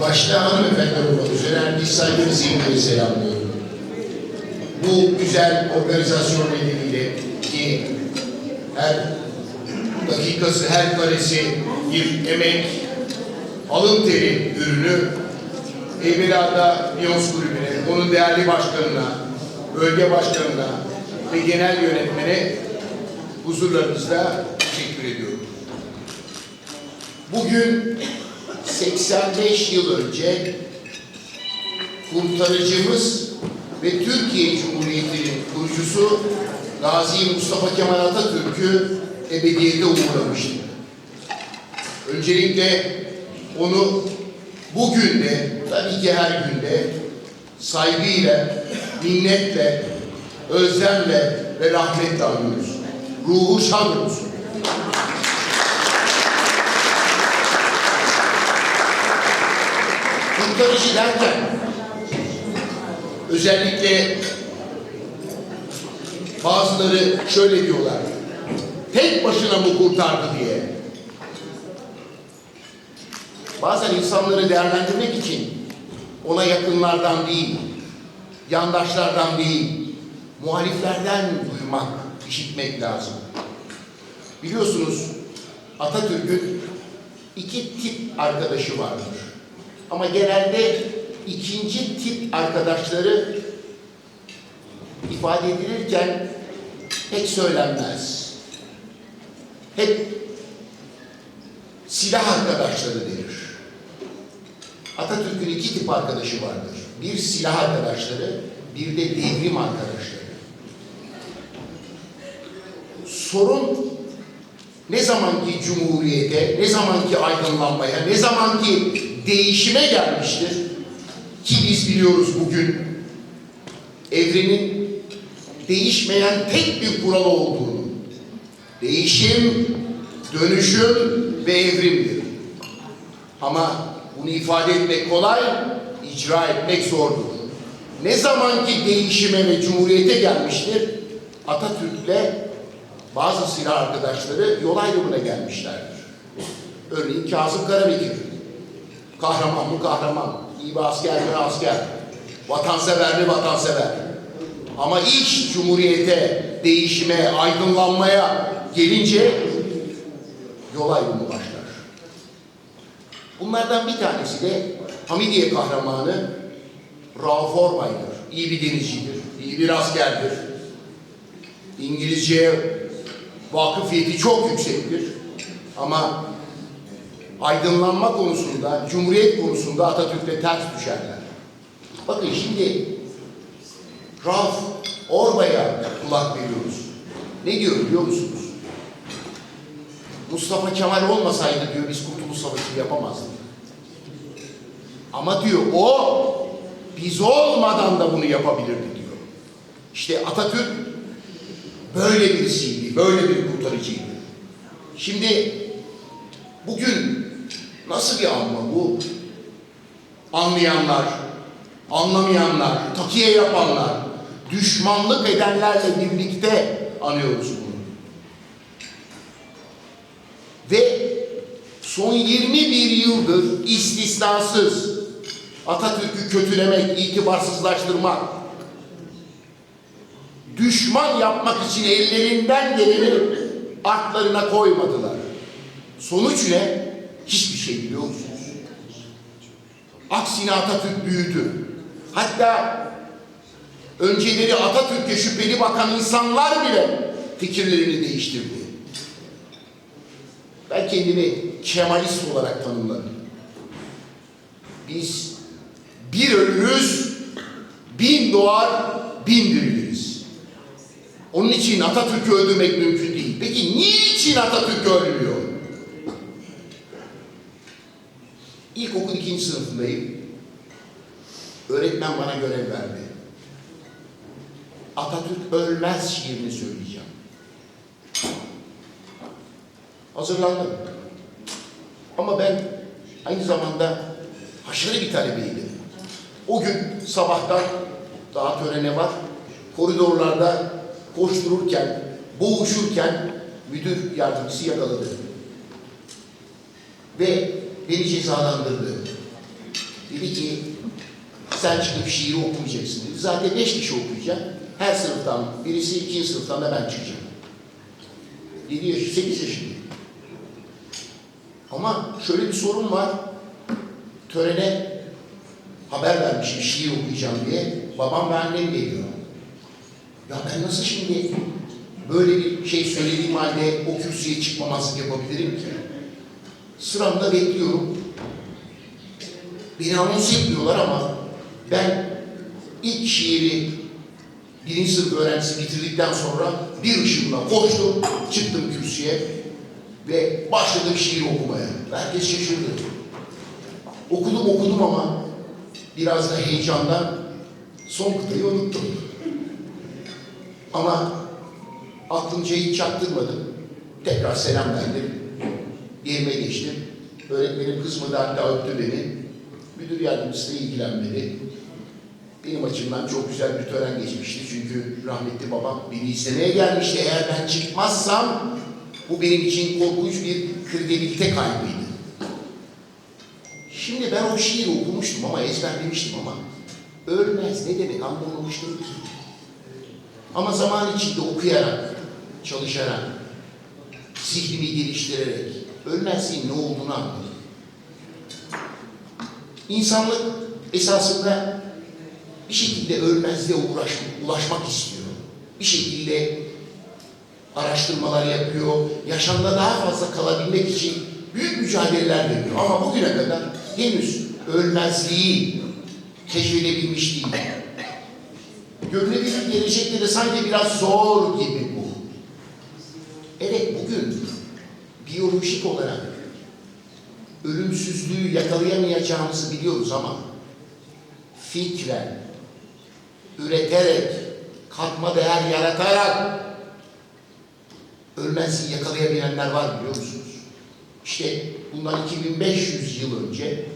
Başta hanımefendi olmak üzere herkes saygı sevgiyle selamlıyorum. Bu güzel organizasyon nedeniyle ki her dakikası, her karesi bir emek, alın teri ürünü Evvelada Liyons Kulübü'ne, onun değerli başkanına, bölge başkanına ve genel yönetmene huzurlarınızda teşekkür ediyorum. Bugün 85 yıl önce kurtarıcımız ve Türkiye Cumhuriyeti'nin kurucusu Gazi Mustafa Kemal Atatürk'ü ebediyete uğurlamıştı. Öncelikle onu bugün de, tabii ki her günde saygıyla, minnetle, özlemle ve rahmetle anıyoruz. Ruhu şad olsun. Kurtarıcı derken özellikle bazıları şöyle diyorlar. Tek başına mı kurtardı diye. Bazen insanları değerlendirmek için ona yakınlardan değil, yandaşlardan değil, muhaliflerden duymak, işitmek lazım. Biliyorsunuz Atatürk'ün iki tip arkadaşı vardır. Ama genelde ikinci tip arkadaşları ifade edilirken pek söylenmez. Hep silah arkadaşları denir. Atatürk'ün iki tip arkadaşı vardır. Bir silah arkadaşları, bir de devrim arkadaşları. Sorun ne zamanki cumhuriyete, ne zamanki aydınlanmaya, ne zamanki değişime gelmiştir ki biz biliyoruz bugün evrenin değişmeyen tek bir kuralı olduğunu. Değişim, dönüşüm ve evrimdir. Ama bunu ifade etmek kolay, icra etmek zordur. Ne zamanki değişime ve cumhuriyete gelmiştir, Atatürk'le bazı silah arkadaşları yol ayrımına gelmişlerdir. Örneğin Kazım Karabekir. Kahraman mı kahraman, iyi bir asker mi asker, vatansever mi vatansever. Ama iş cumhuriyete, değişime, aydınlanmaya gelince yol ayrımı başlar. Bunlardan bir tanesi de Hamidiye kahramanı Rauf Orbay'dır. İyi bir denizcidir, iyi bir askerdir. İngilizceye vakıfiyeti çok yüksektir. Ama aydınlanma konusunda, cumhuriyet konusunda Atatürk'le ters düşerler. Bakın şimdi Rauf Orbay'a kulak veriyoruz. Ne diyor biliyor musunuz? Mustafa Kemal olmasaydı diyor biz Kurtuluş Savaşı yapamazdık. Ama diyor o biz olmadan da bunu yapabilirdi diyor. İşte Atatürk böyle birisiydi, böyle bir kurtarıcıydı. Şimdi bugün nasıl bir anma bu? Anlayanlar, anlamayanlar, takiye yapanlar, düşmanlık edenlerle birlikte anıyoruz bunu. Ve son 21 yıldır istisnasız Atatürk'ü kötülemek, itibarsızlaştırmak, düşman yapmak için ellerinden geleni artlarına koymadılar. Sonuç ne? Hiçbir şey biliyor musunuz? Aksine Atatürk büyüdü. Hatta önceleri Atatürk'e şüpheli bakan insanlar bile fikirlerini değiştirdi. Ben kendimi Kemalist olarak tanımlarım. Biz bir ölürüz, bin doğar, bin diriliriz. Onun için Atatürk'ü öldürmek mümkün değil. Peki niçin Atatürk ölmüyor? İlkokul ikinci sınıfındayım. Öğretmen bana görev verdi. Atatürk ölmez şiirini söyleyeceğim. Hazırlandım. Ama ben aynı zamanda haşarı bir talebeydim. O gün sabahtan daha törene var. Koridorlarda koştururken, boğuşurken müdür yardımcısı yakaladı. Ve beni cezalandırdı. Dedi ki sen çıkıp şiiri okumayacaksın dedi. Zaten beş kişi okuyacak. Her sınıftan birisi, ikinci sınıftan da ben çıkacağım. 7 yaş, 8 yaşındayım. Ama şöyle bir sorun var. Törene haber vermişim şiir okuyacağım diye. Babam ve annem geliyor. Ya ben nasıl şimdi böyle bir şey söylediğim halde o kürsüye çıkmamazlık yapabilirim ki? Sıramda bekliyorum. Beni anons etmiyorlar ama ben ilk şiiri birinci sınıf öğrencisi bitirdikten sonra bir ışığımla koştum, çıktım kürsüye ve başladım şiir okumaya. Herkes şaşırdı. Okudum okudum ama biraz da heyecandan son kıtayı unuttum. Ama aklımca hiç çaktırmadım. Tekrar selam verdim. Yerime geçtim. Öğretmenim kızmadı hatta öptü beni. Müdür yardımcısı da ilgilenmedi. Benim açımdan çok güzel bir tören geçmişti. Çünkü rahmetli babam beni istemeye gelmişti. Eğer ben çıkmazsam bu benim için korkunç bir kredibilite kaybıydı. Şimdi ben o şiiri okumuştum ama ezberlemiştim ama ölmez ne demek anlamamıştım ki. Ama zaman içinde okuyarak, çalışarak, zihnimi geliştirerek ölmezliğin ne olduğunu anladım. İnsanlık esasında bir şekilde ölmezliğe uğraş, ulaşmak istiyor. Bir şekilde araştırmalar yapıyor, yaşamda daha fazla kalabilmek için büyük mücadeleler veriyor. Ama bugüne kadar henüz ölmezliği keşfedebilmiş değil. Görünebilir gelecekte de sanki biraz zor gibi bu. Evet bugün biyolojik olarak ölümsüzlüğü yakalayamayacağımızı biliyoruz ama fikren, üreterek, katma değer yaratarak ölmezliği yakalayabilenler var biliyor musunuz? İşte bundan 2500 yıl önce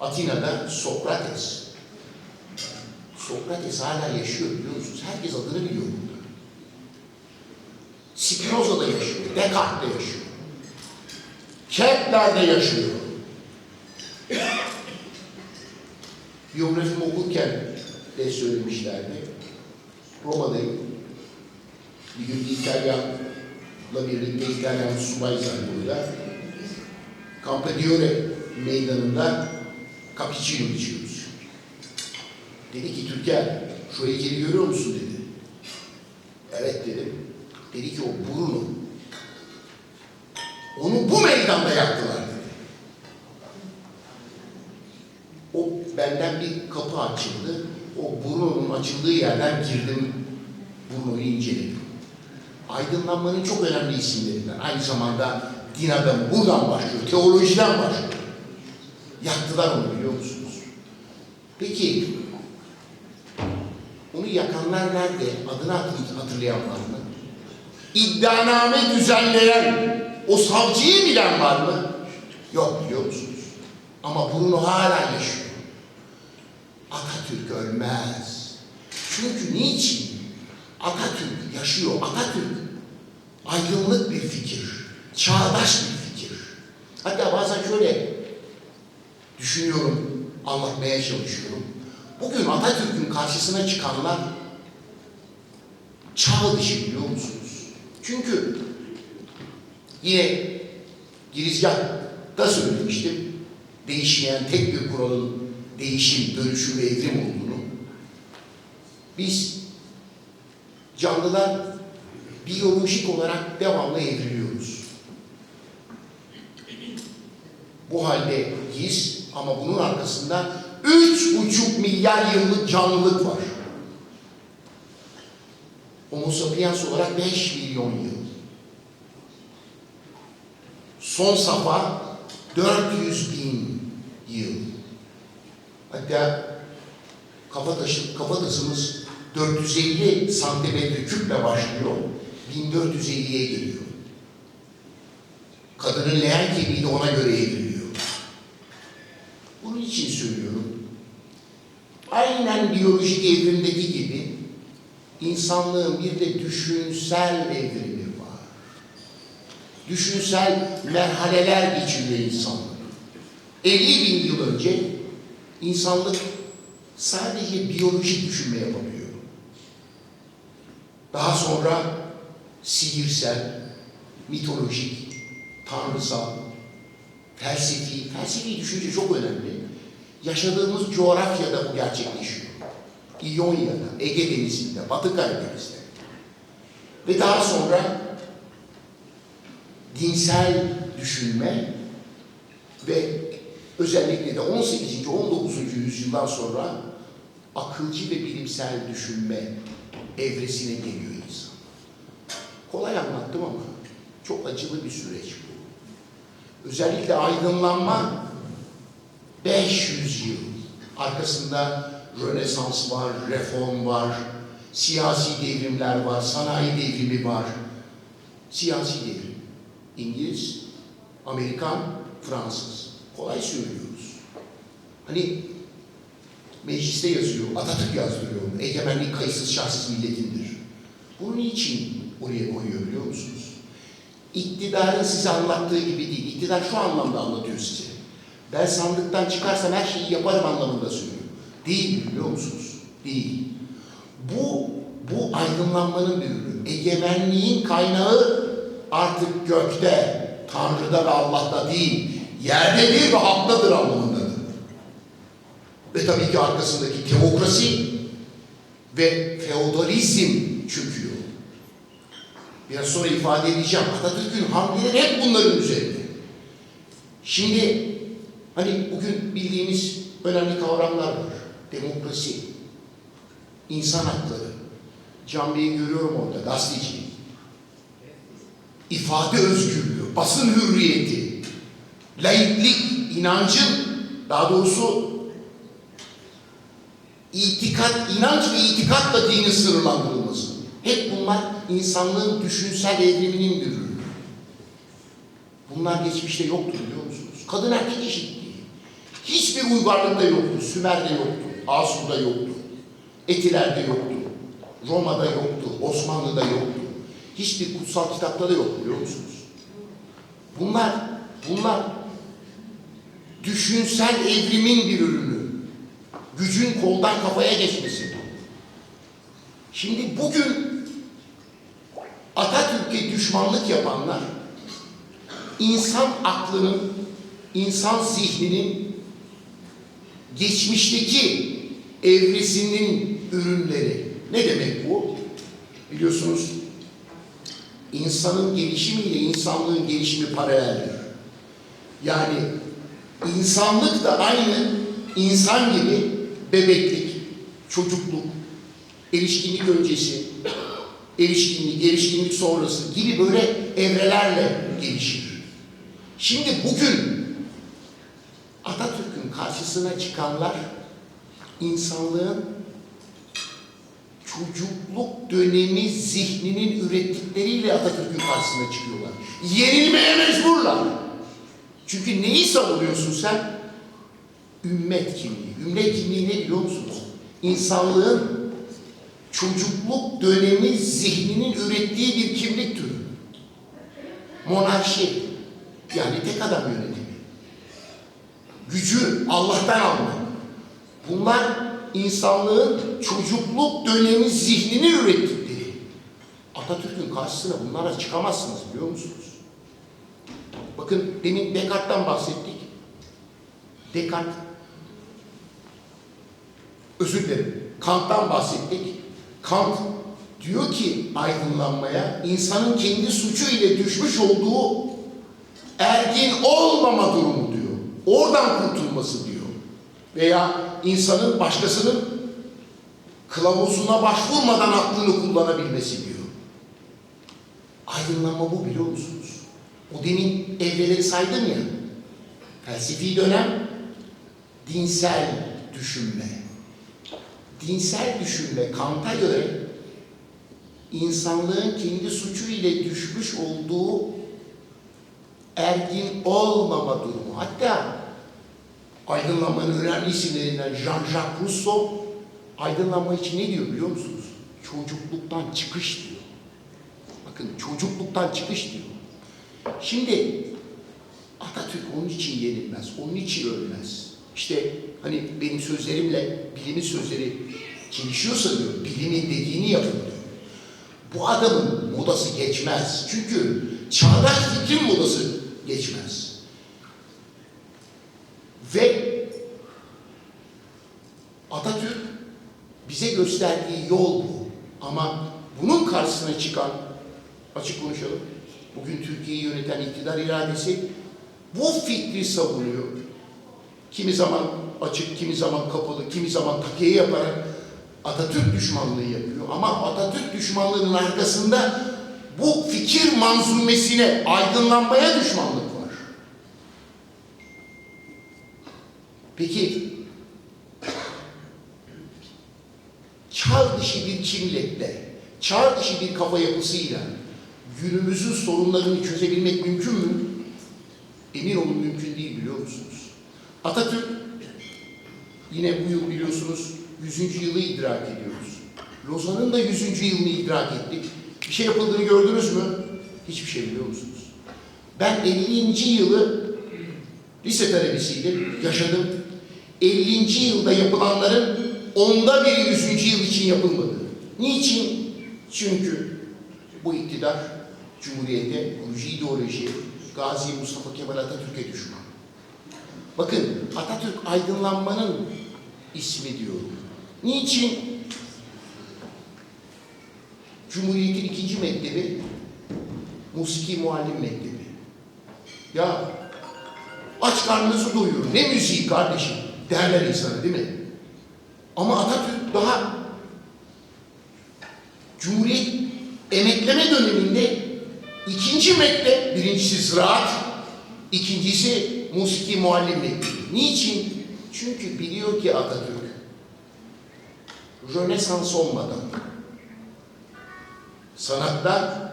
Atina'da Sokrates. Sokrates hala yaşıyor biliyor musunuz? Herkes adını biliyor burada. Spinoza da yaşıyor, Descartes de yaşıyor. Kepler de yaşıyor. Biyografimi okurken de söylemişlerdi. Roma'dayım. Bir gün İtalyanla birlikte İtalyan subay burada. Campidiore meydanında cappuccino içiyoruz. Dedi ki Türker, şu heykeli görüyor musun dedi. Evet dedim. Dedi ki o Bruno. Onu bu meydanda yaktılar dedi. O benden bir kapı açıldı. O Bruno'nun açıldığı yerden girdim. Bruno'yu inceledim. Aydınlanmanın çok önemli isimlerinden. Aynı zamanda din adamı buradan başlıyor. Teolojiden başlıyor. Yaktılar onu biliyor musunuz? Peki onu yakanlar nerede? Adını hatır- hatırlayan var mı? İddianame düzenleyen o savcıyı bilen var mı? Yok biliyor musunuz? Ama Bruno hala yaşıyor. Atatürk ölmez. Çünkü niçin? Atatürk yaşıyor. Atatürk aydınlık bir fikir. Çağdaş bir fikir. Hatta bazen şöyle düşünüyorum, anlatmaya çalışıyorum. Bugün Atatürk'ün karşısına çıkanlar çağ dışı biliyor musunuz? Çünkü yine girizgahta söylemiştim. Değişmeyen tek bir kuralın değişim, dönüşüm ve evrim olduğunu. Biz canlılar biyolojik olarak devamlı evriliyoruz. Bu haldeyiz ama bunun arkasında üç buçuk milyar yıllık canlılık var. Homo sapiens olarak 5 milyon yıl. Son safa 400 bin yıl. Hatta kafataşı, kafatasımız 450 santimetre küple başlıyor. 1450'ye geliyor. Kadının leğen kemiği de ona göre evriliyor. Bunun için söylüyorum. Aynen biyolojik evrimdeki gibi insanlığın bir de düşünsel evrimi. Düşünsel merhaleler geçiriyor insanlık. 50 bin yıl önce insanlık sadece biyolojik düşünme yapabiliyor. Daha sonra sihirsel, mitolojik, tanrısal, felsefi, felsefi düşünce çok önemli. Yaşadığımız coğrafyada bu gerçekleşiyor. İonya'da, Ege Denizi'nde, Batı Karadeniz'de. Ve daha sonra dinsel düşünme ve özellikle de 18. 19. yüzyıldan sonra akılcı ve bilimsel düşünme evresine geliyor insan. Kolay anlattım ama çok acılı bir süreç bu. Özellikle aydınlanma 500 yıl. Arkasında Rönesans var, reform var, siyasi devrimler var, sanayi devrimi var. Siyasi devrim. İngiliz, Amerikan, Fransız. Kolay söylüyoruz. Hani mecliste yazıyor, Atatürk yazdırıyor onu. Egemenlik kayıtsız şartsız milletindir. Bunu niçin oraya koyuyor biliyor musunuz? İktidarın size anlattığı gibi değil. İktidar şu anlamda anlatıyor size. Ben sandıktan çıkarsam her şeyi yaparım anlamında söylüyor. Değil biliyor musunuz? Değil. Bu, bu aydınlanmanın bir ürünü. Egemenliğin kaynağı artık gökte, Tanrı'da ve Allah'ta değil, yerdedir ve haktadır anlamındadır. Ve tabii ki arkasındaki teokrasi ve feodalizm çöküyor. Biraz sonra ifade edeceğim. Atatürk'ün hamleleri hep bunların üzerinde. Şimdi hani bugün bildiğimiz önemli kavramlar var. Demokrasi, insan hakları. Can Bey'i görüyorum orada, gazeteci. İfade özgürlüğü, basın hürriyeti, laiklik, inancın, daha doğrusu itikat, inanç ve itikatla dinin sınırlandırılması. Hep bunlar insanlığın düşünsel evriminin ürünü. Bunlar geçmişte yoktu biliyor musunuz? Kadın erkek eşitliği. Hiçbir uygarlıkta yoktu. Sümer'de yoktu. Asur'da yoktu. Etiler'de yoktu. Roma'da yoktu. Osmanlı'da yoktu. Hiçbir kutsal kitapta da yok biliyor musunuz? Bunlar, bunlar düşünsel evrimin bir ürünü. Gücün koldan kafaya geçmesi. Şimdi bugün Atatürk'e düşmanlık yapanlar insan aklının, insan zihninin geçmişteki evresinin ürünleri. Ne demek bu? Biliyorsunuz insanın gelişimiyle insanlığın gelişimi paraleldir. Yani insanlık da aynı insan gibi bebeklik, çocukluk, erişkinlik öncesi, erişkinlik, erişkinlik sonrası gibi böyle evrelerle gelişir. Şimdi bugün Atatürk'ün karşısına çıkanlar insanlığın çocukluk dönemi zihninin ürettikleriyle Atatürk'ün karşısına çıkıyorlar. Yenilmeye mecburlar. Çünkü neyi savunuyorsun sen? Ümmet kimliği. Ümmet kimliği ne biliyor musunuz? İnsanlığın çocukluk dönemi zihninin ürettiği bir kimlik türü. Monarşi. Yani tek adam yönetimi. Gücü Allah'tan alma. Bunlar insanlığın çocukluk dönemi zihnini ürettikleri. Atatürk'ün karşısına bunlara çıkamazsınız biliyor musunuz? Bakın demin Descartes'tan bahsettik. Descartes özür dilerim. Kant'tan bahsettik. Kant diyor ki aydınlanmaya insanın kendi suçu ile düşmüş olduğu ergin olmama durumu diyor. Oradan kurtulması. Veya insanın başkasının kılavuzuna başvurmadan aklını kullanabilmesi diyor. Aydınlanma bu biliyor musunuz? O demin evreleri saydım ya. Felsefi dönem, dinsel düşünme. Dinsel düşünme Kant'a göre insanlığın kendi suçu ile düşmüş olduğu ergin olmama durumu. Hatta aydınlanmanın önemli isimlerinden Jean-Jacques Rousseau aydınlanma için ne diyor biliyor musunuz? Çocukluktan çıkış diyor. Bakın çocukluktan çıkış diyor. Şimdi Atatürk onun için yenilmez, onun için ölmez. işte hani benim sözlerimle bilimin sözleri çelişiyorsa diyor, bilimin dediğini yapın diyor. Bu adamın modası geçmez. Çünkü çağdaş fikrin modası geçmez. Ve Atatürk bize gösterdiği yol bu. Ama bunun karşısına çıkan, açık konuşalım, bugün Türkiye'yi yöneten iktidar iradesi bu fikri savunuyor. Kimi zaman açık, kimi zaman kapalı, kimi zaman takiye yaparak Atatürk düşmanlığı yapıyor. Ama Atatürk düşmanlığının arkasında bu fikir manzumesine, aydınlanmaya düşmanlık var. Peki çağ dışı bir kimlikle, çağ dışı bir kafa yapısıyla günümüzün sorunlarını çözebilmek mümkün mü? Emin olun mümkün değil biliyor musunuz? Atatürk yine bu yıl biliyorsunuz 100. yılı idrak ediyoruz. Lozan'ın da 100. yılını idrak ettik. Bir şey yapıldığını gördünüz mü? Hiçbir şey biliyor musunuz? Ben 50. yılı lise talebesiydim, yaşadım. 50. yılda yapılanların onda biri 100. yıl için yapılmadı. Niçin? Çünkü bu iktidar Cumhuriyete, kurucu ideoloji, Gazi Mustafa Kemal Atatürk'e düşman. Bakın Atatürk aydınlanmanın ismi diyorum. Niçin? Cumhuriyet'in ikinci mektebi Musiki Muallim Mektebi. Ya aç karnınızı doyurun. Ne müziği kardeşim derler insana değil mi? Ama Atatürk daha Cumhuriyet emekleme döneminde ikinci mektep, birincisi ziraat, ikincisi musiki muallim. Niçin? Çünkü biliyor ki Atatürk Rönesans olmadan sanatta,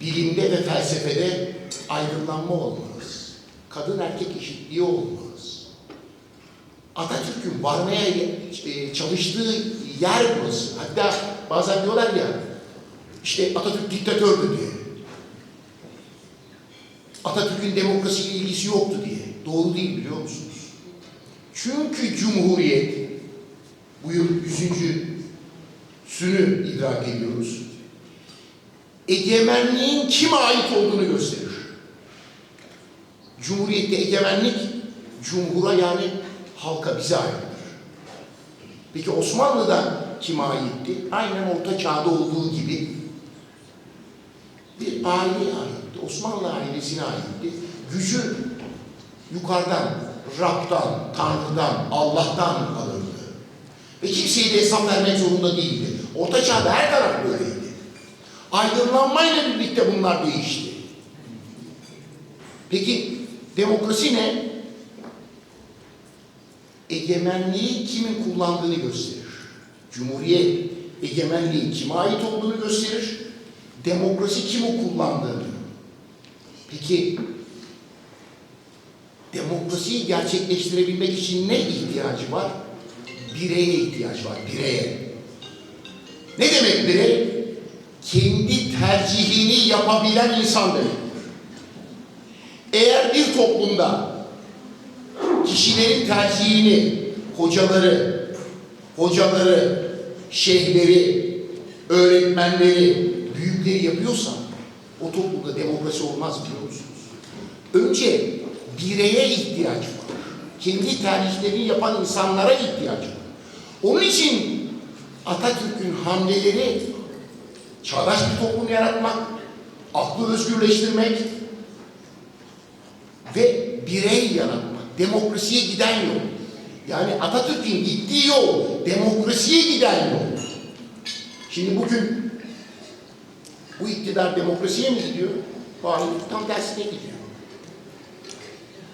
bilimde ve felsefede aydınlanma olmaz. Kadın erkek eşitliği olmaz. Atatürk'ün varmaya e, çalıştığı yer burası. Hatta bazen diyorlar ya, işte Atatürk diktatördü diye. Atatürk'ün demokrasiyle ilgisi yoktu diye. Doğru değil biliyor musunuz? Çünkü Cumhuriyet, bu yıl yüzüncü sünü idrak ediyoruz. Egemenliğin kime ait olduğunu gösterir. Cumhuriyette egemenlik, cumhura yani halka bize aittir. Peki Osmanlı'da kime aitti? Aynen Orta Çağ'da olduğu gibi bir aileye aitti. Osmanlı ailesine aitti. Gücü yukarıdan, Rab'dan, Tanrı'dan, Allah'tan alırdı. Ve kimseye de hesap vermek zorunda değildi. Orta Çağ'da her taraf böyleydi. Aydınlanmayla birlikte bunlar değişti. Peki demokrasi ne? Egemenliği kimin kullandığını gösterir. Cumhuriyet egemenliğin kime ait olduğunu gösterir. Demokrasi kimi kullandığını. Peki demokrasiyi gerçekleştirebilmek için ne ihtiyacı var? Bireye ihtiyacı var, bireye. Ne demek birey? Kendi tercihini yapabilen insan demektir. Eğer bir toplumda kişilerin tercihini hocaları, hocaları, şeyhleri, öğretmenleri, büyükleri yapıyorsa o toplumda demokrasi olmaz biliyor musunuz? Önce bireye ihtiyaç var. Kendi tercihlerini yapan insanlara ihtiyaç var. Onun için Atatürk'ün hamleleri çağdaş bir toplum yaratmak, aklı özgürleştirmek ve birey yaratmak. Demokrasiye giden yol. Yani Atatürk'ün gittiği yol, demokrasiye giden yol. Şimdi bugün bu iktidar demokrasiye mi gidiyor? Hayır, tam tersine gidiyor.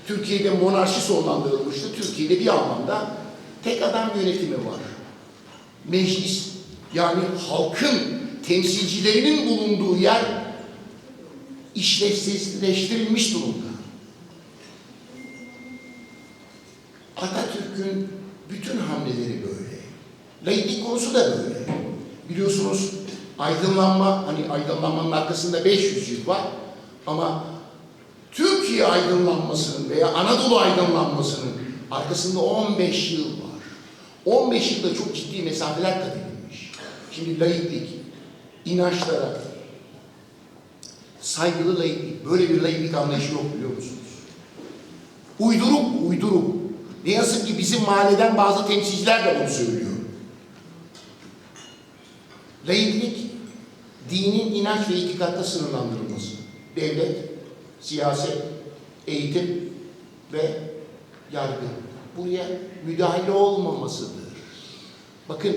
Türkiye'de monarşi sonlandırılmıştı. Türkiye'de bir anlamda tek adam yönetimi var. Meclis yani halkın temsilcilerinin bulunduğu yer işlevsizleştirilmiş durumda. Atatürk'ün bütün hamleleri böyle. Laiklik konusu da böyle. Biliyorsunuz aydınlanma, hani aydınlanmanın arkasında 500 yıl var ama Türkiye aydınlanmasının veya Anadolu aydınlanmasının Arkasında 15 yıl var. 15 yılda çok ciddi mesafeler kat edilmiş. Şimdi laiklik, inançlara, saygılı laiklik, böyle bir laiklik anlayışı yok biliyor musunuz? Uyduruk, uyduruk. Ne yazık ki bizim mahalleden bazı temsilciler de bunu söylüyor. Laiklik, dinin inanç ve itikatta sınırlandırılması. Devlet, siyaset, eğitim ve yargı. Buraya müdahale olmamasıdır. Bakın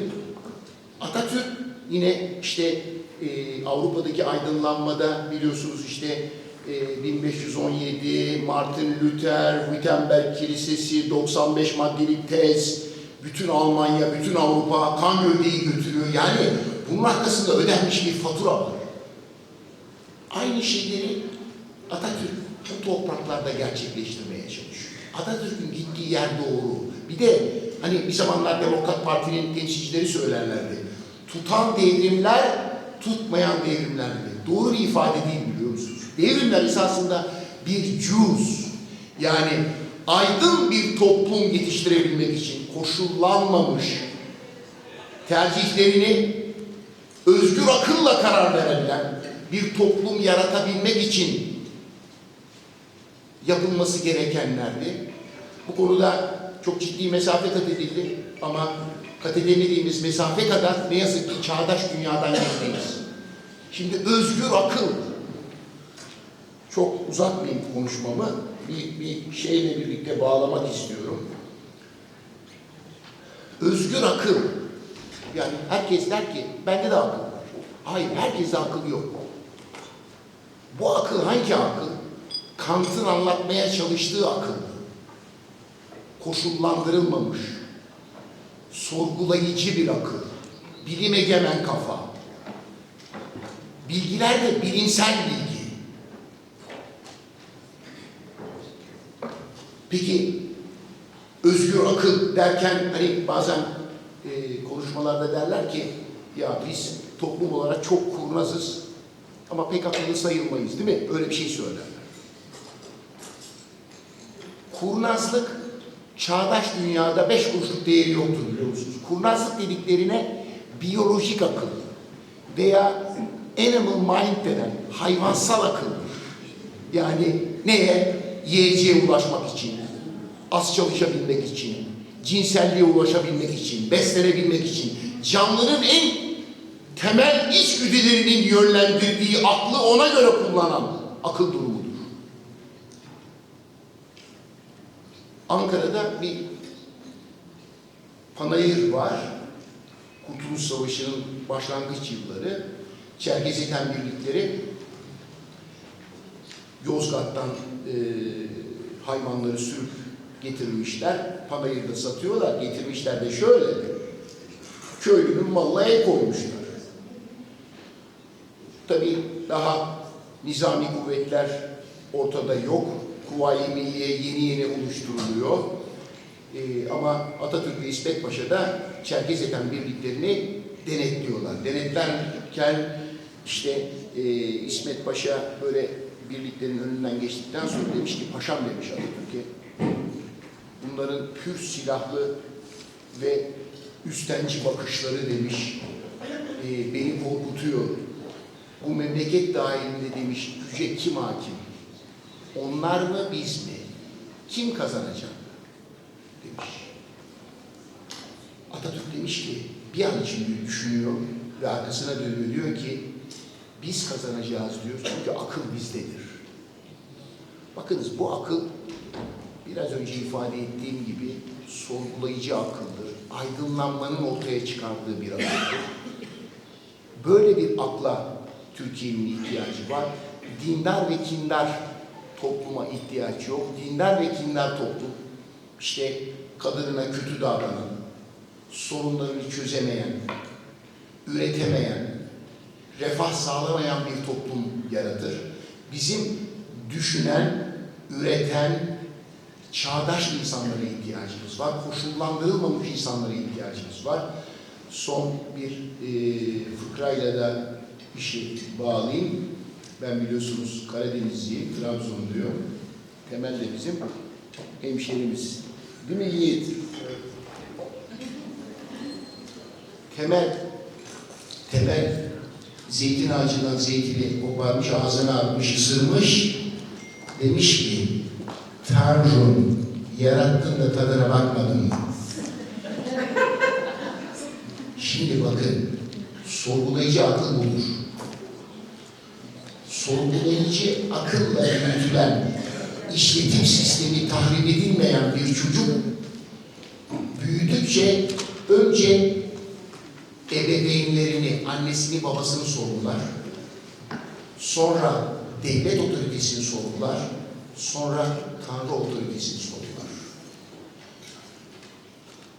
Atatürk yine işte e, Avrupa'daki aydınlanmada biliyorsunuz işte e, 1517 Martin Luther, Wittenberg Kilisesi, 95 maddelik tez, bütün Almanya, bütün Avrupa kan gövdeyi götürüyor. Yani bunun arkasında ödenmiş bir fatura var. Aynı şeyleri Atatürk bu topraklarda gerçekleştirmeye çalışıyor. Atatürk'ün gittiği yer doğru. Bir de hani bir zamanlar Demokrat Parti'nin temsilcileri söylerlerdi. Tutan devrimler, tutmayan devrimlerdi. Doğru bir ifade değil musunuz? Devrimler esasında bir cüz. Yani aydın bir toplum yetiştirebilmek için koşullanmamış tercihlerini özgür akılla karar verebilen bir toplum yaratabilmek için yapılması gerekenlerdi. Bu konuda çok ciddi mesafe kat edildi ama kat edemediğimiz mesafe kadar ne yazık ki çağdaş dünyadan geçtiğimiz. Şimdi özgür akıl, çok uzatmayayım konuşmamı, bir, bir şeyle birlikte bağlamak istiyorum. Özgür akıl, yani herkes der ki bende de akıl var. Hayır, herkeste akıl yok. Bu akıl hangi akıl? Kant'ın anlatmaya çalıştığı akıl. Koşullandırılmamış, sorgulayıcı bir akıl, bilim egemen kafa. Bilgiler de bilimsel bilgi. Peki özgür akıl derken hani bazen e, konuşmalarda derler ki ya biz toplum olarak çok kurnazız ama pek akıllı sayılmayız değil mi? Öyle bir şey söylerler. Kurnazlık çağdaş dünyada beş kuruşluk değeri yoktur biliyor musunuz? Kurnazlık dediklerine biyolojik akıl veya animal mind denen hayvansal akıldır. Yani neye? Yiyeceğe ulaşmak için, az çalışabilmek için, cinselliğe ulaşabilmek için, beslenebilmek için, canlının en temel içgüdülerinin yönlendirdiği aklı ona göre kullanan akıl durumudur. Ankara'da bir panayır var. Kurtuluş Savaşı'nın başlangıç yılları. Çerkezeten birlikleri Yozgat'tan e, hayvanları sürüp getirmişler. Panayırda satıyorlar. Getirmişler de şöyle. Köylünün malına el koymuşlar. Tabii daha nizami kuvvetler ortada yok. Kuvayi Milliye yeni yeni oluşturuluyor. Ee, ama Atatürk ve İsmet Paşa da Çerkezeten birliklerini denetliyorlar. Denetlerken işte e, İsmet Paşa böyle birliklerin önünden geçtikten sonra demiş ki paşam demiş Atatürk'e bunların pür silahlı ve üstenci bakışları demiş e, beni korkutuyor. Bu memleket dahilinde demiş güce kim hakim? Onlar mı biz mi? Kim kazanacak? Demiş. Atatürk demiş ki bir an için düşünüyor ve arkasına dönüyor diyor ki biz kazanacağız diyor çünkü akıl bizdedir. Bakınız bu akıl biraz önce ifade ettiğim gibi sorgulayıcı akıldır. Aydınlanmanın ortaya çıkardığı bir akıldır. Böyle bir akla Türkiye'nin ihtiyacı var. Dindar ve kindar topluma ihtiyaç yok. Dindar ve kindar toplum işte kadınına kötü davranan, sorunlarını çözemeyen, üretemeyen, refah sağlamayan bir toplum yaratır. Bizim düşünen, üreten, çağdaş insanlara ihtiyacımız var. Koşullandırılmamış insanlara ihtiyacımız var. Son bir e, fıkrayla da işi bağlayayım. Ben biliyorsunuz Karadenizliyim, Trabzonluyum. Temel de bizim hemşerimiz. Değil mi Yiğit? Temel, temel zeytin ağacından zeytini koparmış, ağzına atmış, ısırmış. Demiş ki, Tanrım yarattın da tadına bakmadın? Şimdi bakın, sorgulayıcı akıl budur. Sorgulayıcı akılla yürütülen, işletim sistemi tahrip edilmeyen bir çocuk büyüdükçe önce ebeveynlerini, annesini, babasını sorgular. Sonra devlet otoritesini sorgular. Sonra Tanrı otoritesini sorgular.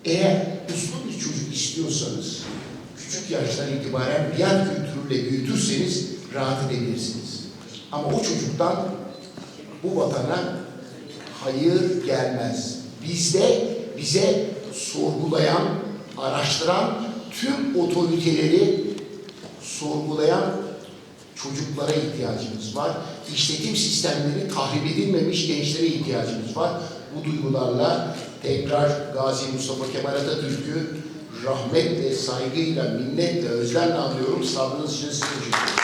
Eğer uslu bir çocuk istiyorsanız, küçük yaştan itibaren biat kültürüyle büyütürseniz rahat edebilirsiniz. Ama o çocuktan bu vatana hayır gelmez. Bizde bize sorgulayan, araştıran tüm otoriteleri sorgulayan çocuklara ihtiyacımız var. İşletim sistemleri tahrip edilmemiş gençlere ihtiyacımız var. Bu duygularla tekrar Gazi Mustafa Kemal Atatürk'ü rahmetle, saygıyla, minnetle, özlemle anlıyorum. Sabrınız için size teşekkür ederim.